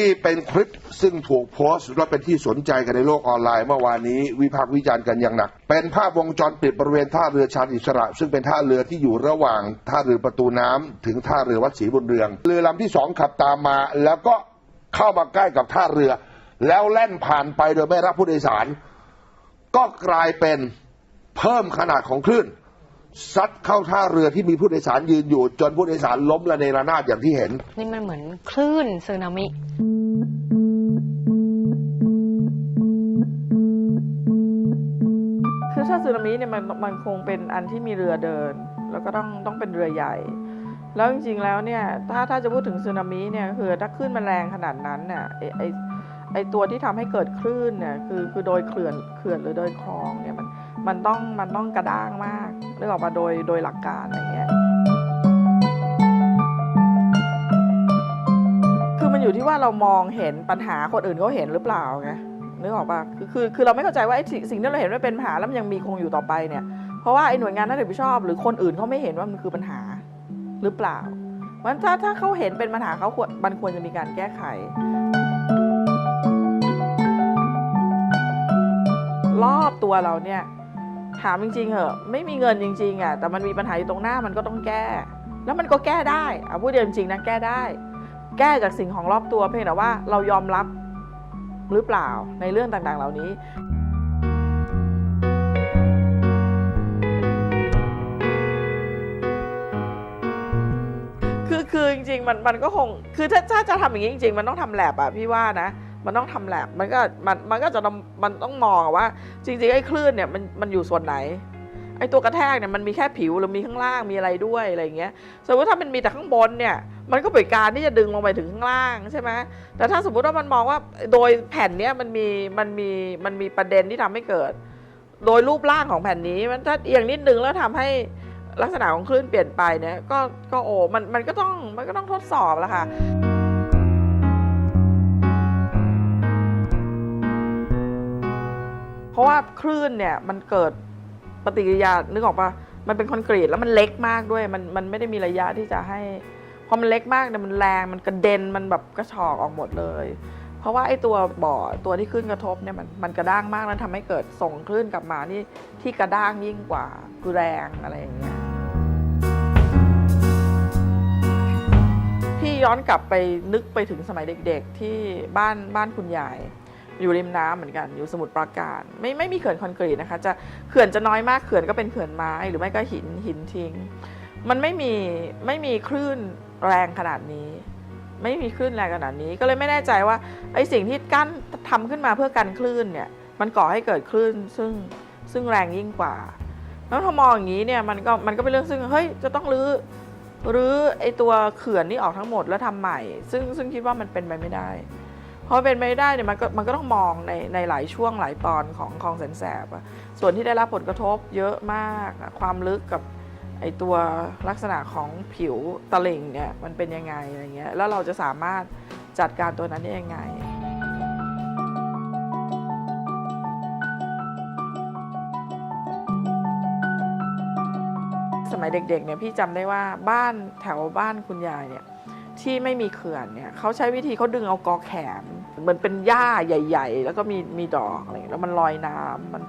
นี่เป็นคลิปซึ่งถูกโพสต์และเป็นที่สนใจกันในโลกออนไลน์เมื่อวานนี้วิพากษ์วิจารณ์กันอย่างหนัก เป็นภาพวงจรปิดบริเวณท่าเรือชานอิสระ ซึ่งเป็นท่าเรือที่อยู่ระหว่างท่าเรือประตูน้ำถึงท่าเรือวัดศรีบุญเรือง เรือลำที่สองขับตามมา แล้วก็เข้ามาใกล้กับท่าเรือ แล้วแล่นผ่านไปโดยไม่รับผู้โดยสาร ก็กลายเป็นเพิ่มขนาดของคลื่น ซัดเข้าท่าเรือที่มีผู้โดยสารยืนอยู่ จนผู้โดยสารล้มระเนระนาดอย่างที่เห็น นี่มันเหมือนคลื่นสึนามิ คือถ้าสึนามิเนี่ยมันมันคงเป็นอันที่มีเรือเดิน แล้วก็ต้องต้องเป็นเรือใหญ่ แล้วจริงๆแล้วเนี่ยถ้าถ้าจะพูดถึงสึนามิเนี่ยคือถ้าคลื่นมันแรงขนาดนั้นเนี่ยไอไอไอตัวที่ทำให้เกิดคลื่นเนี่ยคือคือโดยเขื่อนเขื่อนหรือโดยคลองเนี่ยมัน มันต้องมันต้องกระด้างมากเรื่องออกมาโดยโดยหลักการอะไรเงี้ยคือมันอยู่ที่ว่าเรามองเห็นปัญหาคนอื่นเขาเห็นหรือเปล่าไงนึกออกปะคือคือคือเราไม่เข้าใจว่าไอ้สิ่งที่เราเห็นว่าเป็นปัญหาแล้วมันยังมีคงอยู่ต่อไปเนี่ยเพราะว่าไอ้หน่วยงานนั้นรับผิดชอบ หรือคนอื่นเขาไม่เห็นว่ามันคือปัญหาหรือเปล่าเพราะฉะนั้นถ้าถ้าเขาเห็นเป็นปัญหาเขาควรมันควรจะมีการแก้ไข รอบตัวเราเนี่ย ถามจริงๆเหอะไม่มีเงินจริงๆอะแต่มันมีปัญหาอยู่ตรงหน้ามันก็ต้องแก้ แล้วมันก็แก้ได้เอาพูดเดียวจริงๆนะแก้ได้ แก้จากสิ่งของรอบตัวเพียงแต่ว่าเรายอมรับหรือเปล่าในเรื่องต่างๆ เหล่านี้คือคือจริงๆมันมันก็คงคือถ้าถ้าจะทำอย่างนี้จริง ๆ มันต้องทำแลบอะพี่ว่านะ มันต้องทำแลบมันก็มันมันก็จะมันต้องมองว่า จริงๆไอ้คลื่นเนี่ยมันมันอยู่ส่วนไหนไอ้ตัวกระแทกเนี่ยมันมีแค่ผิวหรือมีข้างล่างมีอะไรด้วยอะไรอย่างเงี้ยสมมติถ้ามันมีแต่ข้างบนเนี่ย มันก็เป็นการที่จะดึงลงไปถึงข้างล่างใช่ไหมแต่ถ้าสมมติว่ามันมองว่าโดยแผ่นเนี้ยมันมีมันมีมันมีประเด็นที่ทำให้เกิด โดยรูปร่างของแผ่นนี้มันถ้าเอียงนิดนึงแล้วทำให้ลักษณะของคลื่นเปลี่ยนไปเนี่ยก็ก็โอ้มันมันก็ต้องมันก็ต้องทดสอบแล้วค่ะ ราะว่าคลื่นเนี่ยมันเกิดปฏิกิริยานึกออกปะมันเป็นคอนกรีตแล้วมันเล็กมากด้วย มันมันไม่ได้มีระยะที่จะให้พอมันเล็กมากเนี่ยมันแรงมันกระเด็นมันแบบกระชอกออกหมดเลย เพราะว่าไอ้ตัวบ่อตัวที่คลื่นกระทบเนี่ยมันมันกระด้างมากแล้วทำให้เกิดส่งคลื่นกลับมาที่ที่กระด้างยิ่งกว่าแรงอะไรอย่างเงี้ยพี่ย้อนกลับไปนึกไปถึงสมัยเด็ก ๆ ที่บ้านบ้านคุณยาย อยู่ริมน้ำเหมือนกันอยู่สมุทรปราการไม่ไม่มีเขื่อนคอนกรีตนะคะ จะเขื่อนจะน้อยมากเขื่อนก็เป็นเขื่อนไม้หรือไม่ก็หินหินทิ้ง มันไม่มีไม่มีคลื่นแรงขนาดนี้ ไม่มีคลื่นแรงขนาดนี้ ก็เลยไม่แน่ใจว่าไอ้สิ่งที่กั้นทำขึ้นมาเพื่อกันคลื่นเนี่ยมันก่อให้เกิดคลื่นซึ่งซึ่งแรงยิ่งกว่าแล้วถ้ามองอย่างนี้เนี่ยมันก็มันก็เป็นเรื่องซึ่งเฮ้ยจะต้องรื้อรื้อไอ้ตัวเขื่อนนี่ออกทั้งหมดแล้วทำใหม่ ซึ่งซึ่งคิดว่ามันเป็นไปไม่ได้ ราะเป็นไม่ได้เนี่ยมันก็มันก็ต้องมองในในหลายช่วงหลายตอนของคลองแสนแสบอะส่วนที่ได้รับผลกระทบเยอะมากความลึกกับไอตัวลักษณะของผิวตลิ่งเนี่ยมันเป็นยังไงอะไรเงี้ยแล้วเราจะสามารถจัดการตัวนั้นได้ยังไง สมัยเด็กๆเนี่ยพี่จำได้ว่าบ้านแถวบ้านคุณยายเนี่ยที่ไม่มีเขื่อนเนี่ยเขาใช้วิธีเขาดึงเอากอแขน เหมือนเป็นหญ้าใหญ่ ๆ แล้วก็มีมีดอกอะไรอย่างี้แล้วมันลอยน้ำมัน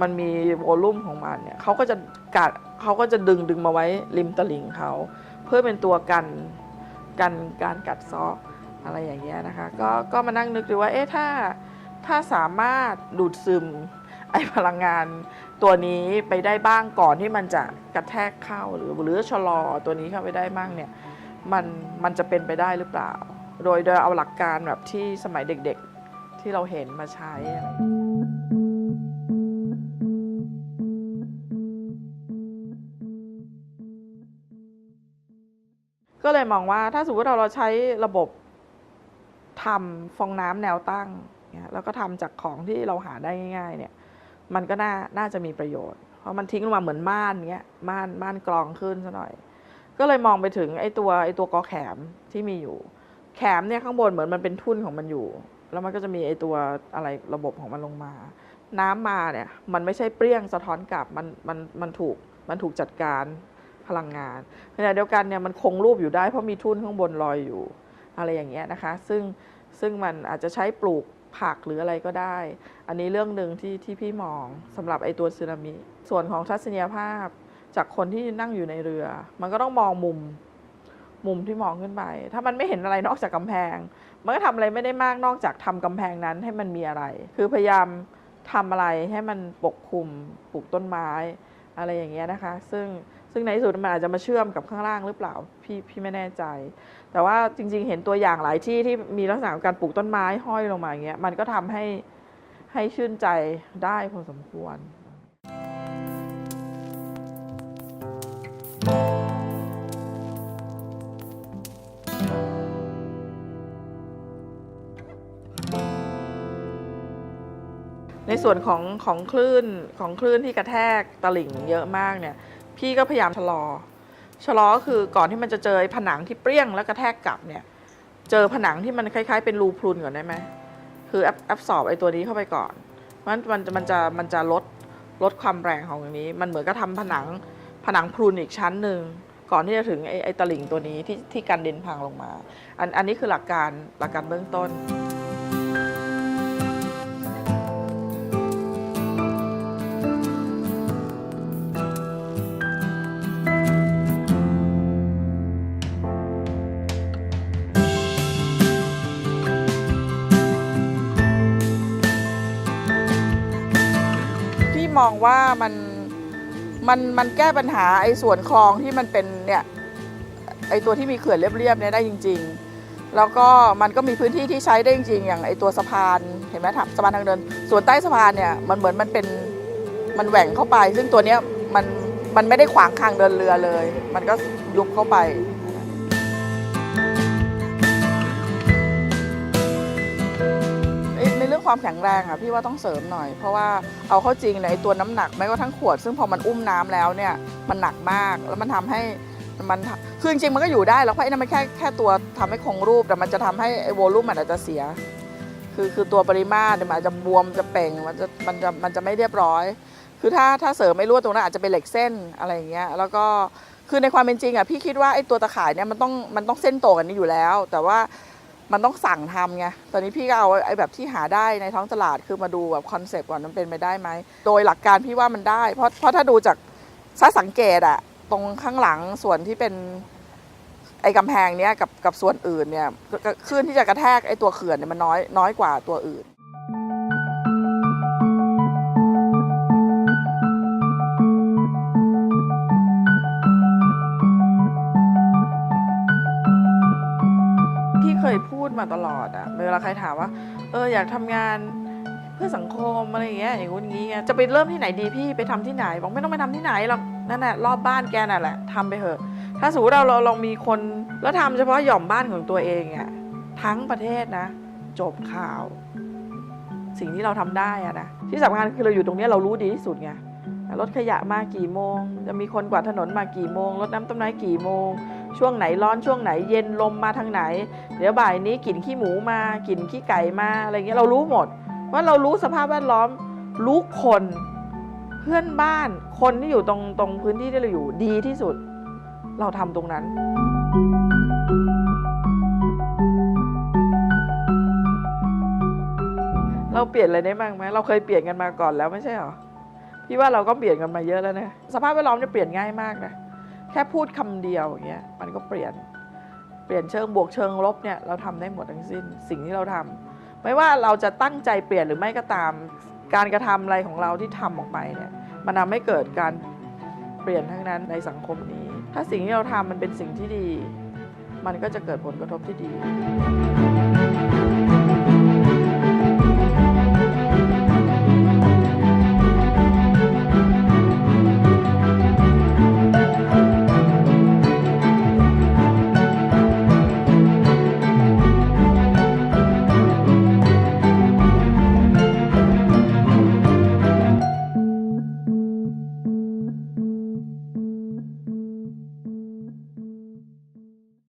มันมีโวลุ่มของมันเนี่ยเขาก็จะกัดเขาก็จะดึงดึงมาไว้ริมตลิ่งเขาเพื่อเป็นตัวกันกันการกัดซาะอะไรอย่างเงี้ยนะคะก็ก็มานั่งนึกดูว่าเอ๊ะถ้าถ้าสามารถดูดซึมไอพลังงานตัวนี้ไปได้บ้างก่อนที่มันจะกระแทกเข้าหรือหรือชะลอตัวนี้เข้าไปได้บ้างเนี่ยมันมันจะเป็นไปได้หรือเปล่า โดยโดยเอาหลักการแบบที่สมัยเด็กๆที่เราเห็นมาใช้ ก็เลยมองว่าถ้าสมมติเราเราใช้ระบบทำฟองน้ำแนวตั้งแล้วก็ทำจากของที่เราหาได้ง่าย ๆ เนี่ย มันก็น่าน่าจะมีประโยชน์ เพราะมันทิ้งลงมาเหมือนม่านเงี้ยม่านม่านกรองขึ้นซะหน่อย ก็เลยมองไปถึงไอ้ตัวไอ้ตัวกอแขมที่มีอยู่ แขมเนี่ยข้างบนเหมือนมันเป็นทุ่นของมันอยู่ แล้วมันก็จะมีไอตัวอะไรระบบของมันลงมา น้ำมาเนี่ยมันไม่ใช่เปรี้ยงสะท้อนกลับมันมันมันถูกมันถูกจัดการพลังงานขณะเดียวกันเนี่ยมันคงรูปอยู่ได้เพราะมีทุ่นข้างบนลอยอยู่ อะไรอย่างเงี้ยนะคะ ซึ่งซึ่งมันอาจจะใช้ปลูกผักหรืออะไรก็ได้ อันนี้เรื่องหนึ่งที่ที่พี่มองสำหรับไอตัวสึนามิ ส่วนของทัศนียภาพ จากคนที่นั่งอยู่ในเรือ มันก็ต้องมองมุม มุมที่มองขึ้นไป ถ้ามันไม่เห็นอะไรนอกจากกำแพง มันก็ทำอะไรไม่ได้มากนอกจากทำกำแพงนั้นให้มันมีอะไร คือพยายามทำอะไรให้มันปกคลุมปลูกต้นไม้ อะไรอย่างเงี้ยนะคะ ซึ่งซึ่งในที่สุดมันอาจจะมาเชื่อมกับข้างล่างหรือเปล่าพี่พี่ไม่แน่ใจ แต่ว่าจริง ๆ เห็นตัวอย่างหลายที่ที่มีลักษณะของการปลูกต้นไม้ห้อยลงมาอย่างเงี้ยมันก็ทำให้ให้ชื่นใจได้พอสมควร ในส่วนของของคลื่นของคลื่นที่กระแทกตลิ่งเยอะมากเนี่ยพี่ก็พยายามชะลอชะลอก็คือก่อนที่มันจะเจอไอ้ผนังที่เปรี้ยงแล้วกระแทกกลับเนี่ยเจอผนังที่มันคล้าย ๆ เป็นรูพรุนก่อนได้ไหมคือแอปแอปสอบไอ้ตัวนี้เข้าไปก่อนมันมันจะมันจะมันจะลดลดความแรงของอย่างนี้ มันเหมือนกับทำผนังผนังพรุนอีกชั้นหนึ่งก่อนที่จะถึงไอ้ไอ้ตลิ่งตัวนี้ที่ที่กันดินพังลงมา อันอันนี้คือหลักการหลักการเบื้องต้น มองว่ามันมันมันแก้ปัญหาไอ้ส่วนคลองที่มันเป็นเนี่ยไอ้ตัวที่มีเขื่อนเรียบๆเนี่ยได้จริง ๆ แล้วก็มันก็มีพื้นที่ที่ใช้ได้จริง ๆ อย่างไอ้ตัวสะพานเห็นไหมทับสะพานทางเดิน ส่วนใต้สะพานเนี่ยมันเหมือนมันเป็นมันแหว่งเข้าไป ซึ่งตัวเนี้ยมันมันไม่ได้ขวางทางเดินเรือเลย มันก็ยุบเข้าไป ความแข็งแรงอะพี่ว่าต้องเสริมหน่อย เพราะว่าเอาเข้าจริงในยไอ้ตัวน้ำหนักไม่ก็ทั้งขวด ซึ่งพอมันอุ้มน้ำแล้วเนี่ยมันหนักมากแล้วมันทำให้มันคือจริงมันก็อยู่ได้แล้วเพราะไอ้นั่นมันแค่แค่ตัวทำให้คงรูปแต่มันจะทำให้ไอ้โวลูมมันอาจจะเสีย คือคือตัวปริมาตรมันอาจจะบวมจะเป่งมันจะมันจะมันจะไม่เรียบร้อย คือถ้าถ้าเสริมไม่รั่วตรงนั้นอาจจะเป็นเหล็กเส้นอะไรอย่างเงี้ยแล้วก็คือในความเป็นจริงอะพี่คิดว่าไอ้ตัวตะข่ายเนี่ยมันต้องมันต้องเส้นโตกันนี้อยู่แล้ว แต่ว่า มันต้องสั่งทำไง ตอนนี้พี่ก็เอาไอ้แบบที่หาได้ในท้องตลาดคือมาดูแบบคอนเซปต์ก่อนมันเป็นไปได้ไหม โดยหลักการพี่ว่ามันได้ เพราะเพราะถ้าดูจากถ้าสังเกตอะตรงข้างหลังส่วนที่เป็นไอ้กำแพงเนี้ยกับกับส่วนอื่นเนี่ยคลื่นที่จะกระแทกไอ้ตัวเขื่อนเนี่ยมันน้อยน้อยกว่าตัวอื่น ตลอดอะเวลาใครถามว่า เอออยากทำงานเพื่อสังคมอะไรอย่างเงี้ยอย่างงู้นอย่างงี้ไงจะไปเริ่มที่ไหนดีพี่ไปทำที่ไหน บอกไม่ต้องไปทำที่ไหนหรอกนั่นแหละรอบบ้านแกน่ะแหละทำไปเถอะ ถ้าสมมติเราเราเรามีคนแล้วทำเฉพาะหย่อมบ้านของตัวเองอะทั้งประเทศนะ จบข่าว สิ่งที่เราทำได้อะนะที่สำคัญคือเราอยู่ตรงนี้เรารู้ดีที่สุดไงรถขยะมากี่โมง จะมีคนกวาดถนนมากี่โมงรดน้ำต้นไม้กี่โมง ช่วงไหนร้อนช่วงไหนเย็นลมมาทางไหน เดี๋ยวบ่ายนี้กลิ่นขี้หมูมากลิ่นขี้ไก่มาอะไรเงี้ยเรารู้หมดว่าเรารู้สภาพแวดล้อมรู้คนเพื่อนบ้านคนที่อยู่ตรงตรงพื้นที่ที่เราอยู่ดีที่สุด เราทำตรงนั้น เราเปลี่ยนอะไรได้บ้างไหมเราเคยเปลี่ยนกันมาก่อนแล้วไม่ใช่เหรอพี่ว่าเราก็เปลี่ยนกันมาเยอะแล้วนะสภาพแวดล้อมจะเปลี่ยนง่ายมากนะ แค่พูดคำเดียวอย่างเงี้ยมันก็เปลี่ยนเปลี่ยนเชิงบวกเชิงลบเนี่ยเราทำได้หมดทั้งสิ้นสิ่งที่เราทำไม่ว่าเราจะตั้งใจเปลี่ยนหรือไม่ก็ตาม การกระทำอะไรของเราที่ทำออกไปเนี่ยมันทำให้เกิดการเปลี่ยนทั้งนั้นในสังคมนี้ ถ้าสิ่งที่เราทำมันเป็นสิ่งที่ดี มันก็จะเกิดผลกระทบที่ดี